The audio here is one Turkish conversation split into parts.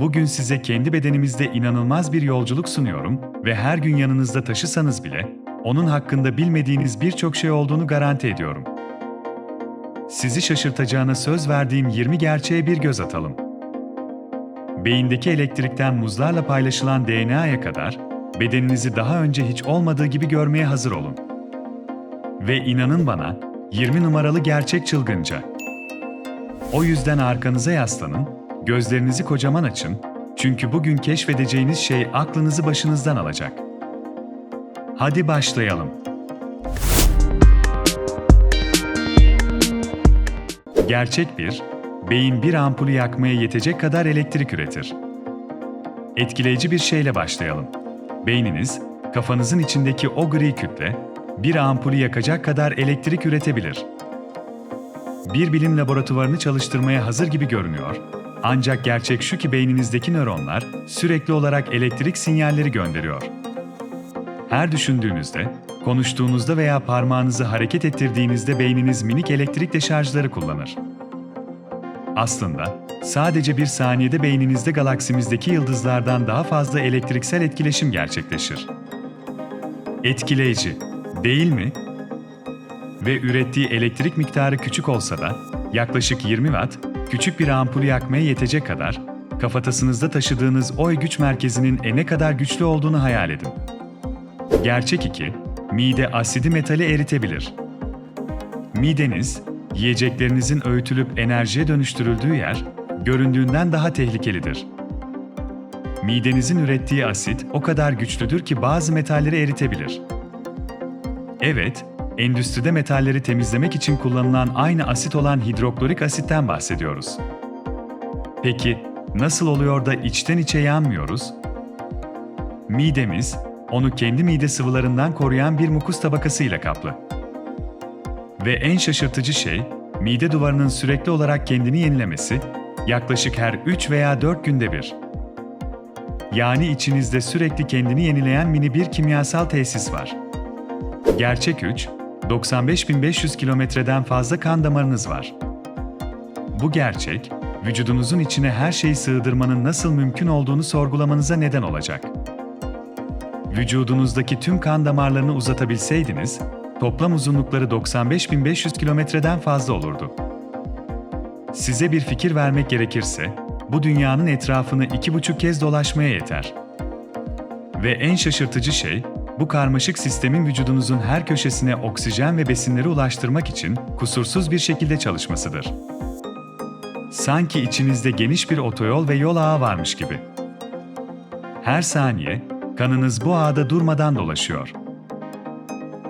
Bugün size kendi bedenimizde inanılmaz bir yolculuk sunuyorum ve her gün yanınızda taşısanız bile onun hakkında bilmediğiniz birçok şey olduğunu garanti ediyorum. Sizi şaşırtacağına söz verdiğim 20 gerçeğe bir göz atalım. Beyindeki elektrikten muzlarla paylaşılan DNA'ya kadar bedeninizi daha önce hiç olmadığı gibi görmeye hazır olun. Ve inanın bana, 20 numaralı gerçek çılgınca. O yüzden arkanıza yaslanın, gözlerinizi kocaman açın, çünkü bugün keşfedeceğiniz şey aklınızı başınızdan alacak. Hadi başlayalım. Gerçek bir, beyin bir ampulü yakmaya yetecek kadar elektrik üretir. Etkileyici bir şeyle başlayalım. Beyniniz, kafanızın içindeki o gri kütle, bir ampulü yakacak kadar elektrik üretebilir. Bir bilim laboratuvarını çalıştırmaya hazır gibi görünüyor. Ancak gerçek şu ki beyninizdeki nöronlar sürekli olarak elektrik sinyalleri gönderiyor. Her düşündüğünüzde, konuştuğunuzda veya parmağınızı hareket ettirdiğinizde beyniniz minik elektrik deşarjları kullanır. Aslında sadece bir saniyede beyninizde galaksimizdeki yıldızlardan daha fazla elektriksel etkileşim gerçekleşir. Etkileyici, değil mi? Ve ürettiği elektrik miktarı küçük olsa da yaklaşık 20 watt, küçük bir ampulü yakmaya yetecek kadar kafatasınızda taşıdığınız o güç merkezinin e ne kadar güçlü olduğunu hayal edin. Gerçek 2, mide asidi metali eritebilir. Mideniz, yiyeceklerinizin öğütülüp enerjiye dönüştürüldüğü yer, göründüğünden daha tehlikelidir. Midenizin ürettiği asit o kadar güçlüdür ki bazı metalleri eritebilir. Evet, endüstride metalleri temizlemek için kullanılan aynı asit olan hidroklorik asitten bahsediyoruz. Peki, nasıl oluyor da içten içe yanmıyoruz? Midemiz, onu kendi mide sıvılarından koruyan bir mukus tabakasıyla kaplı. Ve en şaşırtıcı şey, mide duvarının sürekli olarak kendini yenilemesi, yaklaşık her 3 veya 4 günde bir. Yani içinizde sürekli kendini yenileyen mini bir kimyasal tesis var. Gerçek 3, 95.500 kilometreden fazla kan damarınız var. Bu gerçek, vücudunuzun içine her şeyi sığdırmanın nasıl mümkün olduğunu sorgulamanıza neden olacak. Vücudunuzdaki tüm kan damarlarını uzatabilseydiniz, toplam uzunlukları 95.500 kilometreden fazla olurdu. Size bir fikir vermek gerekirse, bu dünyanın etrafını iki buçuk kez dolaşmaya yeter. Ve en şaşırtıcı şey, bu karmaşık sistemin vücudunuzun her köşesine oksijen ve besinleri ulaştırmak için kusursuz bir şekilde çalışmasıdır. Sanki içinizde geniş bir otoyol ve yol ağı varmış gibi. Her saniye kanınız bu ağda durmadan dolaşıyor.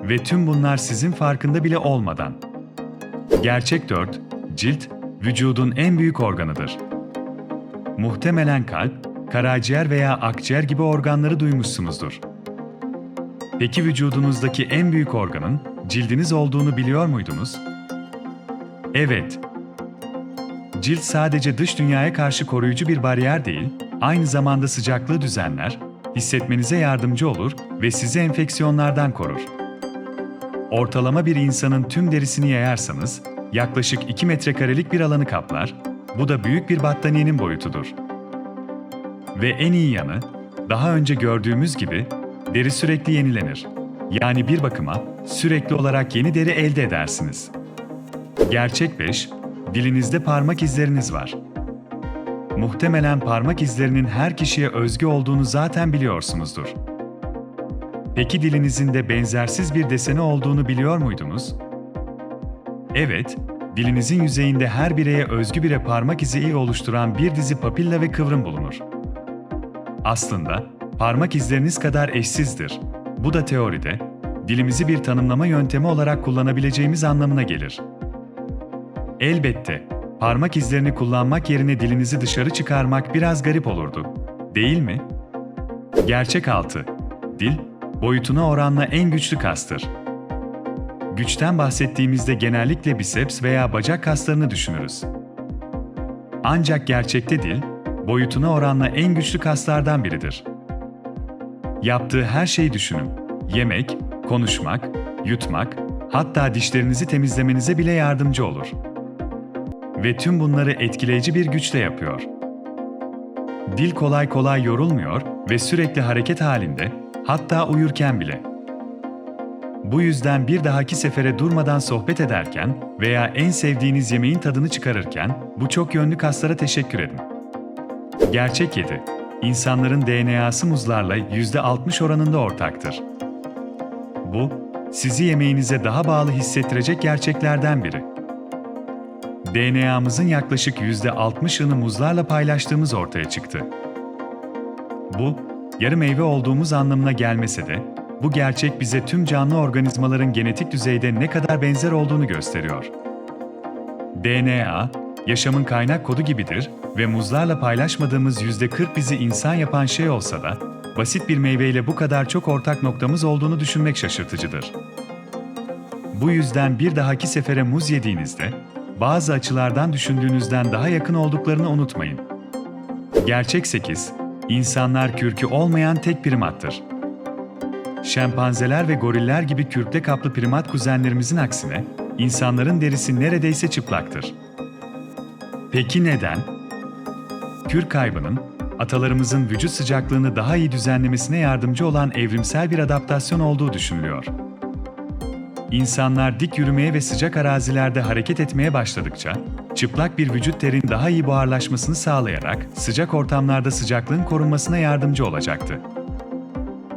Ve tüm bunlar sizin farkında bile olmadan. Gerçek 4, cilt, vücudun en büyük organıdır. Muhtemelen kalp, karaciğer veya akciğer gibi organları duymuşsunuzdur. Peki vücudunuzdaki en büyük organın cildiniz olduğunu biliyor muydunuz? Evet. Cilt sadece dış dünyaya karşı koruyucu bir bariyer değil, aynı zamanda sıcaklığı düzenler, hissetmenize yardımcı olur ve sizi enfeksiyonlardan korur. Ortalama bir insanın tüm derisini yayarsanız yaklaşık 2 metrekarelik bir alanı kaplar, bu da büyük bir battaniyenin boyutudur. Ve en iyi yanı, daha önce gördüğümüz gibi deri sürekli yenilenir. Yani bir bakıma sürekli olarak yeni deri elde edersiniz. Gerçek 5, dilinizde parmak izleriniz var. Muhtemelen parmak izlerinin her kişiye özgü olduğunu zaten biliyorsunuzdur. Peki dilinizin de benzersiz bir deseni olduğunu biliyor muydunuz? Evet, dilinizin yüzeyinde her bireye özgü bire parmak izi iyi oluşturan bir dizi papilla ve kıvrım bulunur. Aslında parmak izleriniz kadar eşsizdir. Bu da teoride dilimizi bir tanımlama yöntemi olarak kullanabileceğimiz anlamına gelir. Elbette parmak izlerini kullanmak yerine dilinizi dışarı çıkarmak biraz garip olurdu. Değil mi? Gerçek altı. Dil boyutuna oranla en güçlü kastır. Güçten bahsettiğimizde genellikle biceps veya bacak kaslarını düşünürüz. Ancak gerçekte dil, boyutuna oranla en güçlü kaslardan biridir. Yaptığı her şeyi düşünün. Yemek, konuşmak, yutmak, hatta dişlerinizi temizlemenize bile yardımcı olur. Ve tüm bunları etkileyici bir güçle yapıyor. Dil kolay kolay yorulmuyor ve sürekli hareket halinde, hatta uyurken bile. Bu yüzden bir dahaki sefere durmadan sohbet ederken veya en sevdiğiniz yemeğin tadını çıkarırken bu çok yönlü kaslara teşekkür edin. Gerçek 7. İnsanların DNA'sı muzlarla %60 oranında ortaktır. Bu, sizi yemeğinize daha bağlı hissettirecek gerçeklerden biri. DNA'mızın yaklaşık %60'ını muzlarla paylaştığımız ortaya çıktı. Bu, yarı meyve olduğumuz anlamına gelmese de, bu gerçek bize tüm canlı organizmaların genetik düzeyde ne kadar benzer olduğunu gösteriyor. DNA, yaşamın kaynak kodu gibidir ve muzlarla paylaşmadığımız %40 bizi insan yapan şey olsa da, basit bir meyveyle bu kadar çok ortak noktamız olduğunu düşünmek şaşırtıcıdır. Bu yüzden bir dahaki sefere muz yediğinizde, bazı açılardan düşündüğünüzden daha yakın olduklarını unutmayın. Gerçek 8, insanlar kürkü olmayan tek primattır. Şempanzeler ve goriller gibi kürkle kaplı primat kuzenlerimizin aksine, insanların derisi neredeyse çıplaktır. Peki neden? Kürk kaybının, atalarımızın vücut sıcaklığını daha iyi düzenlemesine yardımcı olan evrimsel bir adaptasyon olduğu düşünülüyor. İnsanlar dik yürümeye ve sıcak arazilerde hareket etmeye başladıkça, çıplak bir vücut terin daha iyi buharlaşmasını sağlayarak sıcak ortamlarda sıcaklığın korunmasına yardımcı olacaktı.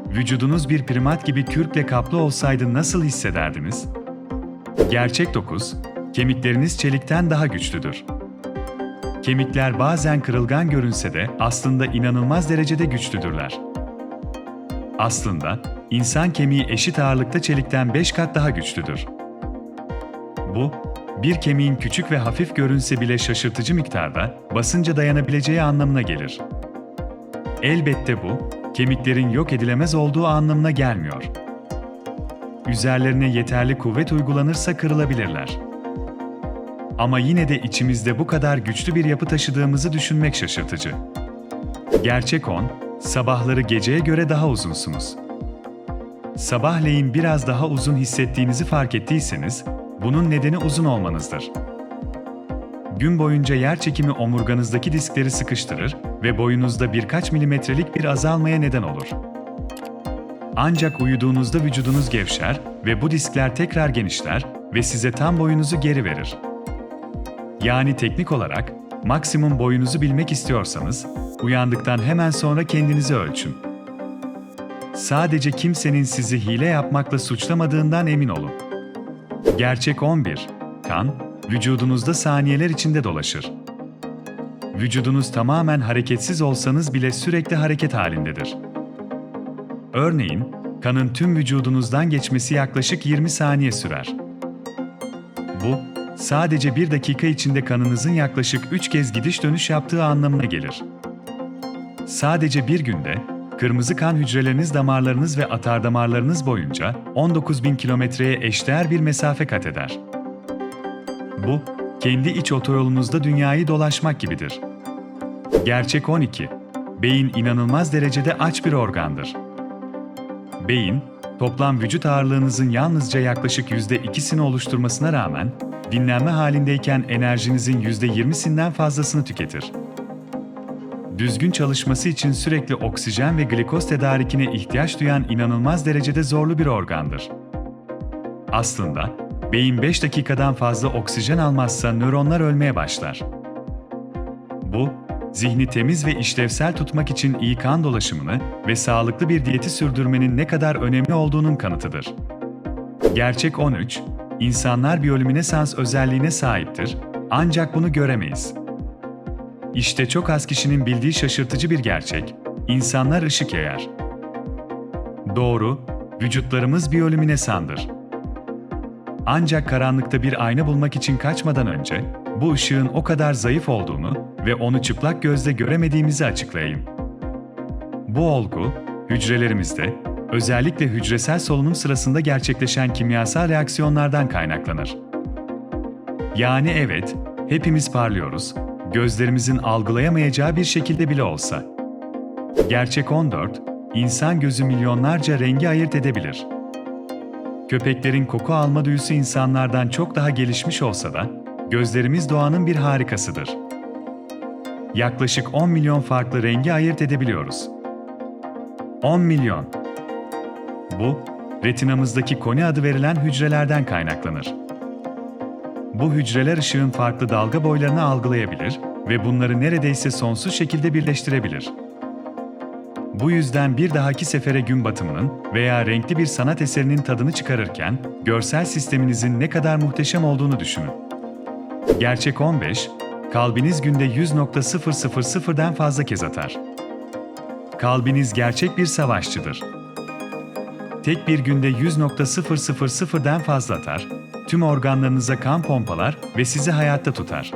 Vücudunuz bir primat gibi kürkle kaplı olsaydı nasıl hissederdiniz? Gerçek dokuz, kemikleriniz çelikten daha güçlüdür. Kemikler bazen kırılgan görünse de aslında inanılmaz derecede güçlüdürler. Aslında insan kemiği eşit ağırlıkta çelikten 5 kat daha güçlüdür. Bu, bir kemiğin küçük ve hafif görünse bile şaşırtıcı miktarda basınca dayanabileceği anlamına gelir. Elbette bu, kemiklerin yok edilemez olduğu anlamına gelmiyor. Üzerlerine yeterli kuvvet uygulanırsa kırılabilirler. Ama yine de içimizde bu kadar güçlü bir yapı taşıdığımızı düşünmek şaşırtıcı. Gerçek 10, sabahları geceye göre daha uzunsunuz. Sabahleyin biraz daha uzun hissettiğinizi fark ettiyseniz, bunun nedeni uzun olmanızdır. Gün boyunca yer çekimi omurganızdaki diskleri sıkıştırır ve boyunuzda birkaç milimetrelik bir azalmaya neden olur. Ancak uyuduğunuzda vücudunuz gevşer ve bu diskler tekrar genişler ve size tam boyunuzu geri verir. Yani teknik olarak maksimum boyunuzu bilmek istiyorsanız, uyandıktan hemen sonra kendinizi ölçün. Sadece kimsenin sizi hile yapmakla suçlamadığından emin olun. Gerçek 11. Kan, vücudunuzda saniyeler içinde dolaşır. Vücudunuz tamamen hareketsiz olsanız bile sürekli hareket halindedir. Örneğin, kanın tüm vücudunuzdan geçmesi yaklaşık 20 saniye sürer. Sadece bir dakika içinde kanınızın yaklaşık 3 kez gidiş dönüş yaptığı anlamına gelir. Sadece bir günde, kırmızı kan hücreleriniz damarlarınız ve atardamarlarınız boyunca 19.000 kilometreye eşdeğer bir mesafe kat eder. Bu, kendi iç otoyolunuzda dünyayı dolaşmak gibidir. Gerçek 12. Beyin inanılmaz derecede aç bir organdır. Beyin, toplam vücut ağırlığınızın yalnızca yaklaşık %2'sini oluşturmasına rağmen, dinlenme halindeyken enerjinizin %20'sinden fazlasını tüketir. Düzgün çalışması için sürekli oksijen ve glikoz tedarikine ihtiyaç duyan inanılmaz derecede zorlu bir organdır. Aslında, beyin 5 dakikadan fazla oksijen almazsa nöronlar ölmeye başlar. Bu, zihni temiz ve işlevsel tutmak için iyi kan dolaşımını ve sağlıklı bir diyeti sürdürmenin ne kadar önemli olduğunun kanıtıdır. Gerçek 13, insanlar biyolüminesans özelliğine sahiptir ancak bunu göremeyiz. İşte çok az kişinin bildiği şaşırtıcı bir gerçek, insanlar ışık yayar. Doğru, vücutlarımız biyolüminesandır. Ancak karanlıkta bir ayna bulmak için kaçmadan önce, bu ışığın o kadar zayıf olduğunu ve onu çıplak gözle göremediğimizi açıklayayım. Bu olgu, hücrelerimizde, özellikle hücresel solunum sırasında gerçekleşen kimyasal reaksiyonlardan kaynaklanır. Yani evet, hepimiz parlıyoruz, gözlerimizin algılayamayacağı bir şekilde bile olsa. Gerçek 14, insan gözü milyonlarca rengi ayırt edebilir. Köpeklerin koku alma duyusu insanlardan çok daha gelişmiş olsa da, gözlerimiz doğanın bir harikasıdır. yaklaşık 10 milyon farklı rengi ayırt edebiliyoruz. 10 milyon. Bu, retinamızdaki koni adı verilen hücrelerden kaynaklanır. Bu hücreler ışığın farklı dalga boylarını algılayabilir ve bunları neredeyse sonsuz şekilde birleştirebilir. Bu yüzden bir dahaki sefere gün batımının veya renkli bir sanat eserinin tadını çıkarırken görsel sisteminizin ne kadar muhteşem olduğunu düşünün. Gerçek 15, kalbiniz günde 100.000'den fazla kez atar. Kalbiniz gerçek bir savaşçıdır. Tek bir günde 100.000'den fazla atar, tüm organlarınıza kan pompalar ve sizi hayatta tutar.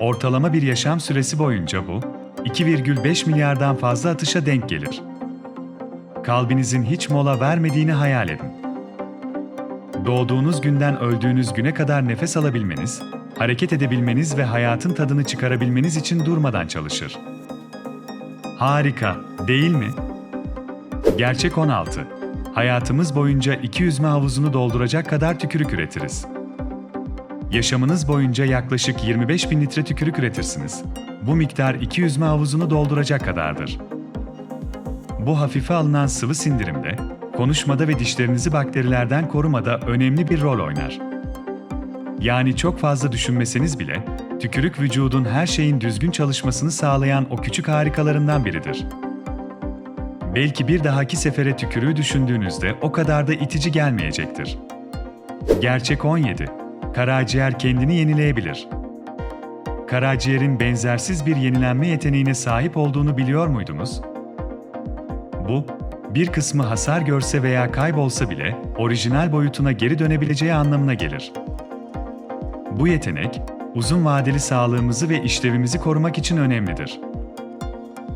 Ortalama bir yaşam süresi boyunca bu, 2,5 milyardan fazla atışa denk gelir. Kalbinizin hiç mola vermediğini hayal edin. Doğduğunuz günden öldüğünüz güne kadar nefes alabilmeniz, hareket edebilmeniz ve hayatın tadını çıkarabilmeniz için durmadan çalışır. Harika, değil mi? Gerçek 16. Hayatımız boyunca iki yüzme havuzunu dolduracak kadar tükürük üretiriz. Yaşamınız boyunca yaklaşık 25 bin litre tükürük üretirsiniz. Bu miktar iki yüzme havuzunu dolduracak kadardır. Bu hafife alınan sıvı sindirimde, konuşmada ve dişlerinizi bakterilerden korumada önemli bir rol oynar. Yani çok fazla düşünmeseniz bile, tükürük vücudun her şeyin düzgün çalışmasını sağlayan o küçük harikalarından biridir. Belki bir dahaki sefere tükürüğü düşündüğünüzde o kadar da itici gelmeyecektir. Gerçek 17. Karaciğer kendini yenileyebilir. Karaciğerin benzersiz bir yenilenme yeteneğine sahip olduğunu biliyor muydunuz? Bu, bir kısmı hasar görse veya kaybolsa bile orijinal boyutuna geri dönebileceği anlamına gelir. Bu yetenek, uzun vadeli sağlığımızı ve işlevimizi korumak için önemlidir.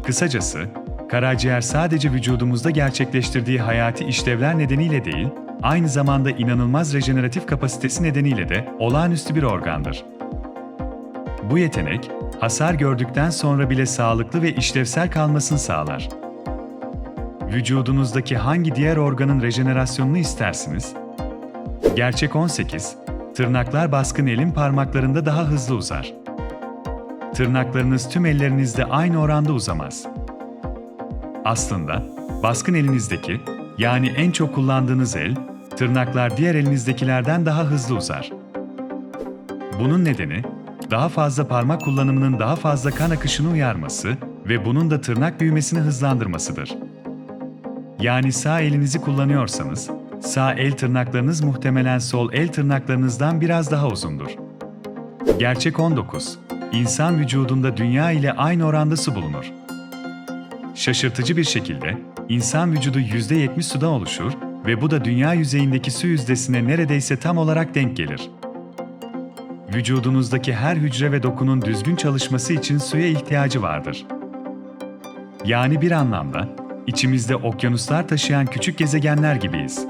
Kısacası, karaciğer sadece vücudumuzda gerçekleştirdiği hayati işlevler nedeniyle değil, aynı zamanda inanılmaz rejeneratif kapasitesi nedeniyle de olağanüstü bir organdır. Bu yetenek, hasar gördükten sonra bile sağlıklı ve işlevsel kalmasını sağlar. Vücudunuzdaki hangi diğer organın rejenerasyonunu istersiniz? Gerçek 18, tırnaklar baskın elin parmaklarında daha hızlı uzar. Tırnaklarınız tüm ellerinizde aynı oranda uzamaz. Aslında baskın elinizdeki, yani en çok kullandığınız el, tırnaklar diğer elinizdekilerden daha hızlı uzar. Bunun nedeni, daha fazla parmak kullanımının daha fazla kan akışını uyarması ve bunun da tırnak büyümesini hızlandırmasıdır. Yani sağ elinizi kullanıyorsanız, sağ el tırnaklarınız muhtemelen sol el tırnaklarınızdan biraz daha uzundur. Gerçek 19. İnsan vücudunda dünya ile aynı oranda su bulunur. Şaşırtıcı bir şekilde, insan vücudu %70 sudan oluşur ve bu da dünya yüzeyindeki su yüzdesine neredeyse tam olarak denk gelir. Vücudunuzdaki her hücre ve dokunun düzgün çalışması için suya ihtiyacı vardır. Yani bir anlamda, içimizde okyanuslar taşıyan küçük gezegenler gibiyiz.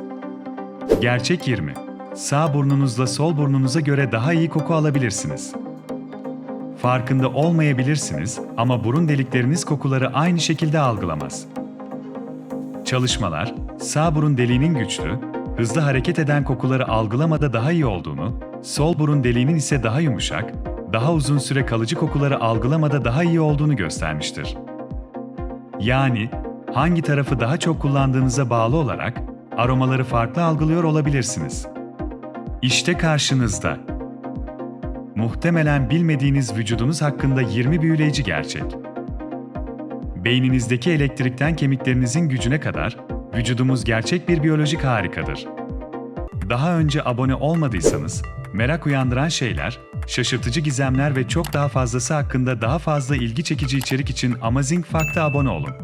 Gerçek 20. Sağ burnunuzla sol burnunuza göre daha iyi koku alabilirsiniz. Farkında olmayabilirsiniz ama burun delikleriniz kokuları aynı şekilde algılamaz. Çalışmalar, sağ burun deliğinin güçlü, hızlı hareket eden kokuları algılamada daha iyi olduğunu, sol burun deliğinin ise daha yumuşak, daha uzun süre kalıcı kokuları algılamada daha iyi olduğunu göstermiştir. Yani hangi tarafı daha çok kullandığınıza bağlı olarak aromaları farklı algılıyor olabilirsiniz. İşte karşınızda. Muhtemelen bilmediğiniz vücudunuz hakkında 20 büyüleyici gerçek. Beyninizdeki elektrikten kemiklerinizin gücüne kadar vücudumuz gerçek bir biyolojik harikadır. Daha önce abone olmadıysanız, merak uyandıran şeyler, şaşırtıcı gizemler ve çok daha fazlası hakkında daha fazla ilgi çekici içerik için Amazing Fact'a abone olun.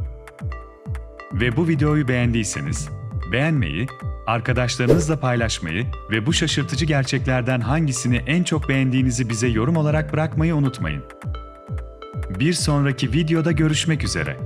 Ve bu videoyu beğendiyseniz, beğenmeyi, arkadaşlarınızla paylaşmayı ve bu şaşırtıcı gerçeklerden hangisini en çok beğendiğinizi bize yorum olarak bırakmayı unutmayın. Bir sonraki videoda görüşmek üzere.